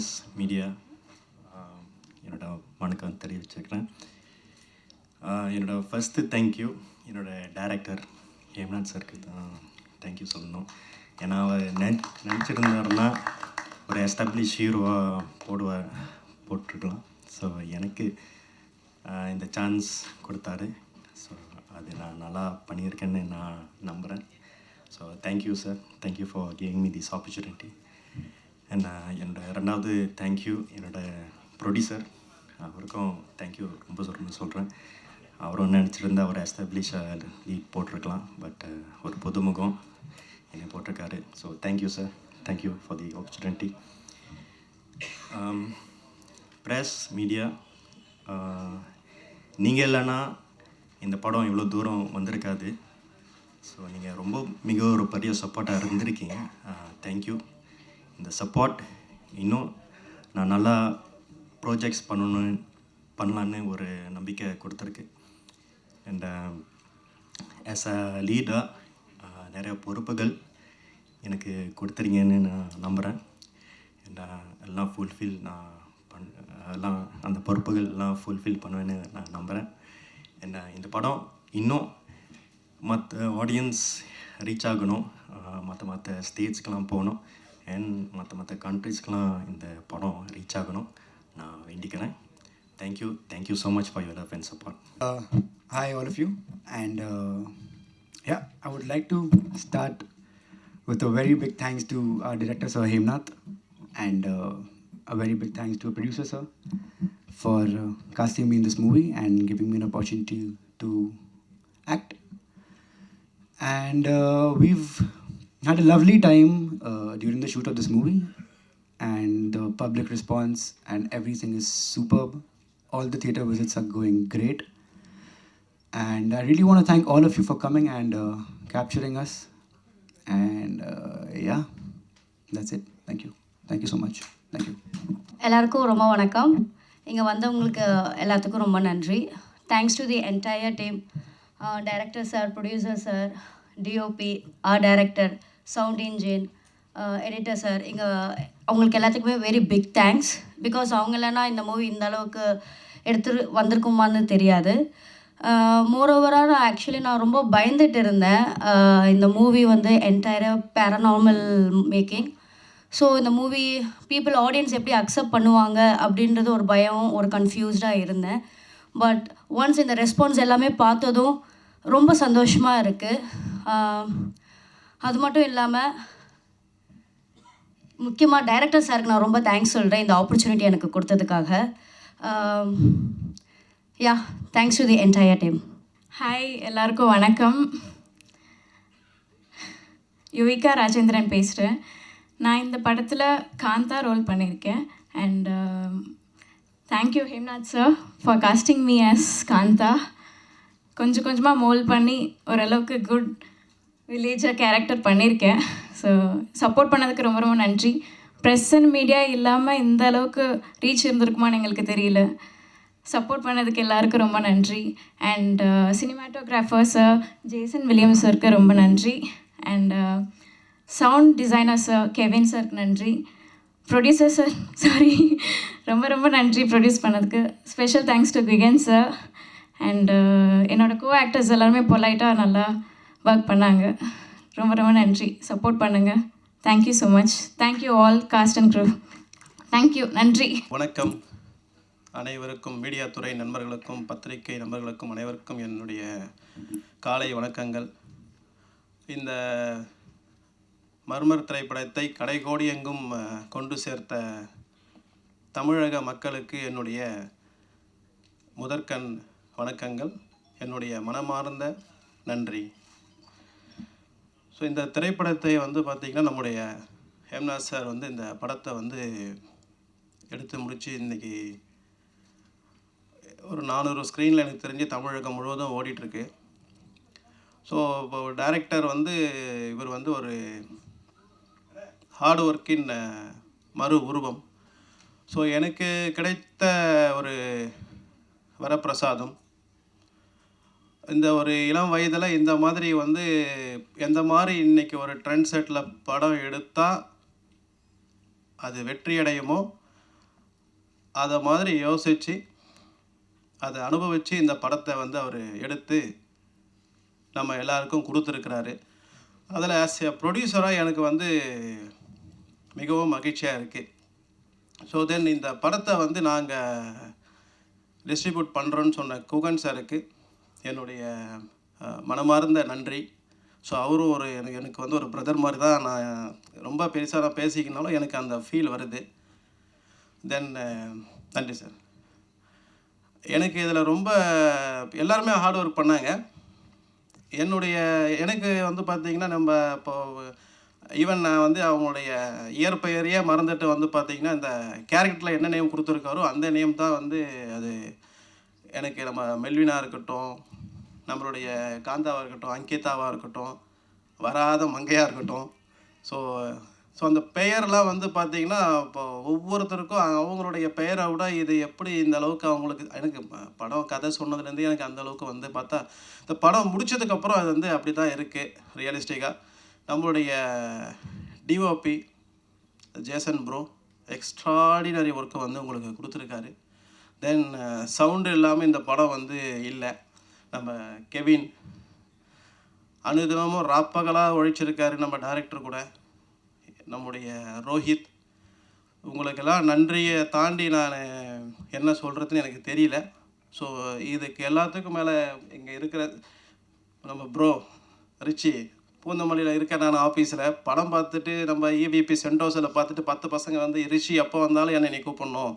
S media என்னோட வணக்கம் தெரிவிச்சுக்கிறேன் என்னோடய ஃபஸ்ட்டு தேங்க்யூ என்னோட டேரக்டர் ஹேம்நாத் சருக்கு தான் தேங்க்யூ சொல்லணும். ஏன்னா அவர் நின நினச்சிருந்தாருன்னா ஒரு எஸ்டாப்ளிஷ் ஹீரோவாக போடுவார் போட்டிருக்கலாம். ஸோ எனக்கு இந்த சான்ஸ் கொடுத்தாரு. ஸோ அது நான் நல்லா பண்ணியிருக்கேன்னு நான் நம்புகிறேன் so thank you sir thank you for giving me this opportunity and uh, என்னோட ரெண்டாவது தேங்க்யூ என்னோட ப்ரொடியூசர் அவருக்கும் தேங்க்யூ ரொம்ப ரொம்ப சொல்கிறேன் அவரும் நினச்சிருந்தா அவர் எஸ்டாப்ளிஷாக லீட் போட்டிருக்கலாம். பட் uh, ஒரு புதுமுகம் என்னை போட்டிருக்காரு. So thank you sir thank you for the opportunity press media நீங்கள் இல்லைன்னா இந்த படம் இவ்வளோ தூரம் வந்திருக்காது. ஸோ நீங்கள் ரொம்ப மிக ஒரு பெரிய சப்போர்ட்டாக இருந்திருக்கீங்க. Uh, தேங்க்யூ இந்த சப்போர்ட் இன்னும் நான் நல்லா ப்ராஜெக்ட்ஸ் பண்ணணும் பண்ணலான்னு ஒரு நம்பிக்கை கொடுத்துருக்கு. அண்ட் ஆஸ் um, அ லீடாக uh, நிறைய பொறுப்புகள் எனக்கு கொடுத்துறீங்கன்னு நான் நம்புகிறேன் அண்ட் uh, எல்லாம் ஃபுல்ஃபில் நான் பண் எல்லாம் அந்த பொறுப்புகள் எல்லாம் ஃபுல்ஃபில் பண்ணுவேன்னு நான் நம்புகிறேன் என்ன uh, இந்த படம் இன்னும் மற்ற ஆடியன்ஸ் ரீச் ஆகணும். மற்ற மற்ற ஸ்டேட்ஸ்க்கெலாம் போகணும். அண்ட் மற்ற மற்ற கண்ட்ரீஸ்க்கெலாம் இந்த படம் ரீச் ஆகணும் நான் வேண்டிக்கிறேன் thank you thank you so much for your love and support Uh, hi, all of you. And uh, yeah, I would like to start with a very big thanks to our director, Sir Hemnath, and uh, a very big thanks to our producer, Sir, for uh, casting me in this movie and giving me an opportunity to act. And uh, we've had a lovely time uh, during the shoot of this movie, and the public response and everything is superb. All the theater visits are going great. And I really want to thank all of you for coming and uh, capturing us. And uh, yeah, that's it. Thank you. Thank you so much. Thank you. எல்லாருக்கும் ரொம்ப வணக்கம் இங்கே வந்தவங்களுக்கு எல்லாத்துக்கும் ரொம்ப நன்றி thanks to the entire team director sir producer sir DOP R director sound engineer editor sir இங்கே அவங்களுக்கு எல்லாத்துக்குமே வெரி பிக் தேங்க்ஸ் பிகாஸ் அவங்க இல்லைன்னா இந்த மூவி இந்த அளவுக்கு எடுத்து வந்திருக்குமான்னு தெரியாது. மோரோவராக நான் ஆக்சுவலி நான் ரொம்ப பயந்துட்டு இருந்தேன். இந்த மூவி வந்து என்டையராக பேரநார்மல் மேக்கிங் ஸோ இந்த மூவி பீப்புள் ஆடியன்ஸ் எப்படி அக்செப்ட் பண்ணுவாங்க அப்படின்றது ஒரு பயம் ஒரு கன்ஃபியூஸ்டாக இருந்தேன். பட் ஒன்ஸ் இந்த ரெஸ்பான்ஸ் எல்லாமே பார்த்ததும் ரொம்ப சந்தோஷமாக இருக்குது அது மட்டும் இல்லாமல் முக்கியமாக டைரக்டர் சாருக்கு நான் ரொம்ப தேங்க்ஸ் சொல்கிறேன் இந்த ஆப்பர்ச்சுனிட்டி எனக்கு கொடுத்ததுக்காக. Ya thanks to the entire team hi எல்லாருக்கும் வணக்கம். யுவிகா ராஜேந்திரன் பேசுகிறேன் நான் இந்த படத்தில் காந்தா ரோல் பண்ணியிருக்கேன் and thank you Hemnath sir for casting me as Kantha. கொஞ்சம் கொஞ்சமாக மோல் பண்ணி ஓரளவுக்கு குட் வில்லேஜாக கேரக்டர் பண்ணியிருக்கேன் ஸோ சப்போர்ட் பண்ணதுக்கு ரொம்ப ரொம்ப நன்றி. ப்ரெஸ் அண்ட் மீடியா இல்லாமல் இந்த அளவுக்கு ரீச் இருந்திருக்குமான்னு எங்களுக்கு தெரியல. சப்போர்ட் பண்ணதுக்கு எல்லாருக்கும் ரொம்ப நன்றி. And cinematographer sir Jason Williams சருக்கு ரொம்ப நன்றி. And sound designer sir Kevin சாருக்கு நன்றி. ப்ரொடியூசர் சார் சாரி ரொம்ப ரொம்ப நன்றி ப்ரொடியூஸ் பண்ணதுக்கு. Special thanks to Kigan sir and என்னோட கோ ஆக்டர்ஸ் எல்லாருமே பொலைட்டாக நல்லா ஒர்க் பண்ணாங்க. ரொம்ப ரொம்ப நன்றி. சப்போர்ட் பண்ணுங்கள் thank you so much thank you all cast and crew thank you நன்றி. வணக்கம். அனைவருக்கும் மீடியா துறை நண்பர்களுக்கும் பத்திரிகை நண்பர்களுக்கும் அனைவருக்கும் என்னுடைய காலை வணக்கங்கள். இந்த மர்மர் திரைப்படத்தை கடைகோடி எங்கும் கொண்டு சேர்த்த தமிழக மக்களுக்கு என்னுடைய முதற்கண் வணக்கங்கள். என்னுடைய மனமார்ந்த நன்றி. ஸோ இந்த திரைப்படத்தை வந்து பார்த்திங்கன்னா நம்முடைய ஹேம்நாத் சார் வந்து இந்த படத்தை வந்து எடுத்து முடித்து இன்றைக்கி ஒரு நானூறு ஸ்க்ரீனில் எனக்கு தெரிஞ்சு தமிழகம் முழுவதும் ஓடிட்டுருக்கு. ஸோ இப்போ டைரக்டர் வந்து இவர் வந்து ஒரு ஹார்ட் ஒர்க்கின் மறு உருவம். ஸோ எனக்கு கிடைத்த ஒரு வரப்பிரசாதம் இந்த ஒரு இளம் வயதில் இந்த மாதிரி வந்து எந்த மாதிரி இன்னைக்கு ஒரு ட்ரெண்ட் செட்டில் படம் எடுத்தால் அது வெற்றி அடையுமோ அதை மாதிரி யோசித்து அதை அனுபவித்து இந்த படத்தை வந்து அவர் எடுத்து நம்ம எல்லாருக்கும் கொடுத்துருக்கிறாரு. அதில் ஆஸ் எ ப்ரொடியூசராக எனக்கு வந்து மிகவும் மகிழ்ச்சியாக இருக்குது ஸோ தென் இந்த படத்தை வந்து நாங்கள் டிஸ்ட்ரிபியூட் பண்ணுறோன்னு சொன்ன குகன் சாருக்கு என்னுடைய மனமார்ந்த நன்றி. ஸோ அவரும் ஒரு எனக்கு எனக்கு வந்து ஒரு பிரதர் மாதிரி தான் நான் ரொம்ப பெருசாக நான் பேசிக்கினாலும் எனக்கு அந்த ஃபீல் வருது. தென் நன்றி சார் எனக்கு இதில் ரொம்ப எல்லாருமே ஹார்ட் ஒர்க் பண்ணாங்க. என்னுடைய எனக்கு வந்து பார்த்தீங்கன்னா நம்ம இப்போ ஈவன் நான் வந்து அவங்களுடைய இயற்பெயரையே மறந்துட்டு வந்து பார்த்திங்கன்னா இந்த கேரக்டரில் என்ன நேம் கொடுத்துருக்காரோ அந்த நேம் தான் வந்து அது எனக்கு நம்ம மெல்வினா இருக்கட்டும் நம்மளுடைய காந்தாவாக இருக்கட்டும் அங்கிதாவாக இருக்கட்டும் வராத மங்கையாக இருக்கட்டும். ஸோ ஸோ அந்த பெயர்லாம் வந்து பார்த்தீங்கன்னா இப்போ ஒவ்வொருத்தருக்கும் அவங்களுடைய பெயரை விட இது எப்படி இந்த அளவுக்கு அவங்களுக்கு எனக்கு படம் கதை சொன்னதுலேருந்து எனக்கு அந்த அளவுக்கு வந்து பார்த்தா இந்த படம் முடிச்சதுக்கப்புறம் அது வந்து அப்படி தான் இருக்குது ரியலிஸ்டிக்காக நம்மளுடைய டிஓபி ஜேசன் ப்ரோ எக்ஸ்ட்ராடினரி ஒர்க்கை வந்து உங்களுக்கு கொடுத்துருக்காரு. தென் சவுண்டு இல்லாமல் இந்த படம் வந்து இல்லை. நம்ம கெவின் அனுதினமும் ராப்பகலாக உழைச்சிருக்காரு நம்ம டைரக்டர் கூட. நம்முடைய ரோஹித். உங்களுக்கெல்லாம் நன்றியை தாண்டி நான் என்ன சொல்கிறதுன்னு எனக்கு தெரியல. ஸோ இதுக்கு எல்லாத்துக்கும் மேலே இங்கே இருக்கிற நம்ம ப்ரோ ரிச்சி பூந்தமல்லியில் இருக்க நான் ஆஃபீஸில் படம் பார்த்துட்டு நம்ம இவிபி சென்டோஸில் பார்த்துட்டு பத்து பசங்க வந்து ரிஷி எப்போ வந்தாலும் என்னை நீ கூப்பிடணும்.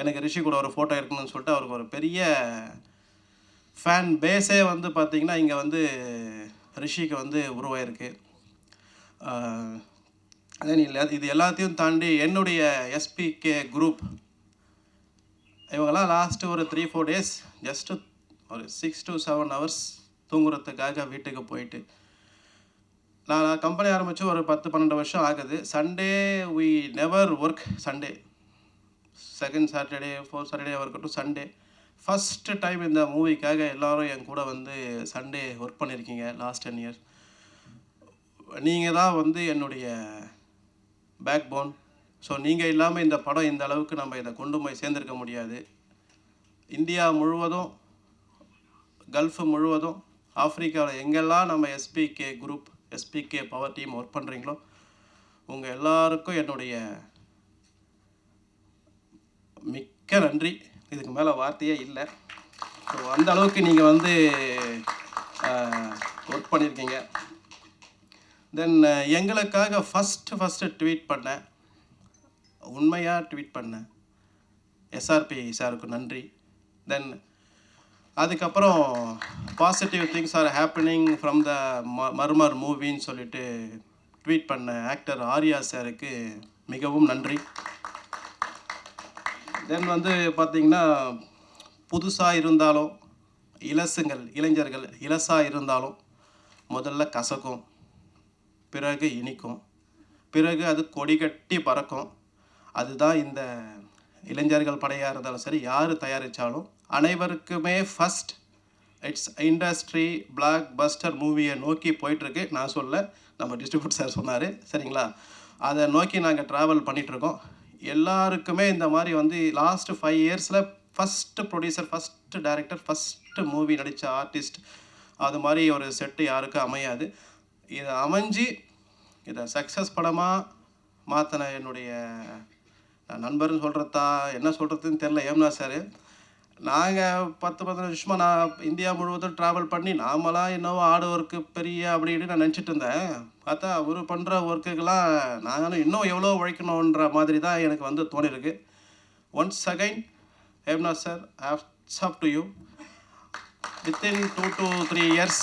எனக்கு ரிஷி கூட ஒரு ஃபோட்டோ எடுக்கணும்னு சொல்லிட்டு அவருக்கு ஒரு பெரிய ஃபேன் பேஸே வந்து பார்த்திங்கன்னா இங்கே வந்து ரிஷிக்கு வந்து உருவாயிருக்கு. தென் இல்லை இது எல்லாத்தையும் தாண்டி என்னுடைய எஸ்பிகே குரூப் இவங்கெல்லாம் லாஸ்ட்டு ஒரு த்ரீ ஃபோர் டேஸ் ஜஸ்ட்டு ஒரு சிக்ஸ் டு செவன் ஹவர்ஸ் தூங்குறதுக்காக வீட்டுக்கு போயிட்டு. நான் கம்பெனி ஆரம்பித்து ஒரு பத்து பன்னெண்டு வருஷம் ஆகுது. Sunday we never work Sunday second Saturday fourth Saturday இருக்கட்டும் சண்டே ஃபஸ்ட்டு டைம் இந்த மூவிக்காக எல்லாரும் என் கூட வந்து சண்டே ஒர்க் பண்ணியிருக்கீங்க லாஸ்ட் டென் இயர்ஸ் நீங்கள் தான் வந்து என்னுடைய பேக் போன் ஸோ நீங்கள் இல்லாமல் இந்த படம் இந்த அளவுக்கு நம்ம இதை கொண்டு போய் சேர்ந்துருக்க முடியாது. இந்தியா முழுவதும் கல்ஃப் முழுவதும் ஆஃப்ரிக்காவில் எங்கெல்லாம் நம்ம SPK group SPK power team work பண்ணுறீங்களோ உங்கள் எல்லாருக்கும் என்னுடைய மிக்க நன்றி. இதுக்கு மேலே வார்த்தையே இல்லை. ஸோ அந்த அளவுக்கு நீங்கள் வந்து ஒர்க் பண்ணியிருக்கீங்க தென் எங்களுக்காக ஃபஸ்ட்டு ஃபஸ்ட்டு ட்வீட் பண்ணேன். உண்மையாக ட்வீட் பண்ணேன். எஸ்ஆர்பி சாருக்கு நன்றி. தென் அதுக்கப்புறம் positive things are happening from the Murmur மூவின்னு சொல்லிட்டு ட்வீட் பண்ண ஆக்டர் ஆர்யா சாருக்கு மிகவும் நன்றி. தென் வந்து பார்த்திங்கன்னா புதுசாக இருந்தாலும் இலசுங்கள் இளைஞர்கள் இலசாக இருந்தாலும் முதல்ல கசக்கும் பிறகு இனிக்கும். பிறகு அது கொடி கட்டி பறக்கும். அதுதான் இந்த இளைஞர்கள் படையாக இருந்தாலும் சரி யார் தயாரித்தாலும் அனைவருக்குமே first it's industry blockbuster மூவியை நோக்கி போயிட்டுருக்கு. நான் சொல்ல நம்ம டிஸ்ட்ரிபியூட் சார் சொன்னார் சரிங்களா? அதை நோக்கி நாங்கள் ட்ராவல் பண்ணிகிட்ருக்கோம் எல்லாருக்குமே இந்த மாதிரி வந்து லாஸ்ட் ஃபைவ் இயர்ஸில் first producer first director first movie நடித்த ஆர்டிஸ்ட் அது மாதிரி ஒரு செட்டு யாருக்கும் அமையாது. இதை அமைஞ்சு இதை சக்ஸஸ் படமாக மாற்றின என்னுடைய நண்பர்னு சொல்கிறதா என்ன சொல்கிறதுன்னு தெரில ஏம்னா சார் நாங்கள் பத்து பதினஞ்சு வருஷமாக நான் இந்தியா முழுவதும் ட்ராவல் பண்ணி நாமளாம் என்னவோ ஆடு ஒர்க்கு பெரிய அப்படின்னு நான் நினச்சிட்டு இருந்தேன். பார்த்தா அவர் பண்ணுற ஒர்க்குக்கெல்லாம் நாங்களும் இன்னும் எவ்வளோ உழைக்கணுன்ற மாதிரி தான் எனக்கு வந்து தோணிருக்கு. Once again Hemna sir hats off to you within two to three years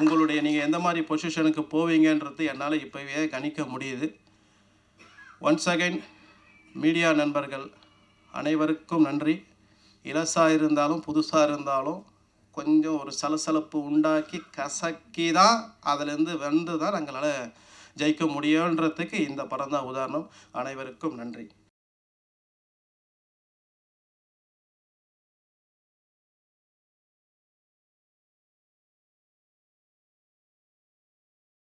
உங்களுடைய நீங்கள் எந்த மாதிரி பொசிஷனுக்கு போவீங்கன்றது என்னால் இப்போவே கணிக்க முடியுது. ஒன்ஸ் அகைன் மீடியா நண்பர்கள் அனைவருக்கும் நன்றி. இலசாக இருந்தாலும் புதுசாக இருந்தாலும் கொஞ்சம் ஒரு சலசலப்பு உண்டாக்கி கசக்கி தான் அதுலேருந்து வந்து தான் எங்களால் ஜெயிக்க முடியுன்றதுக்கு இந்த படம் தான் உதாரணம். அனைவருக்கும் நன்றி.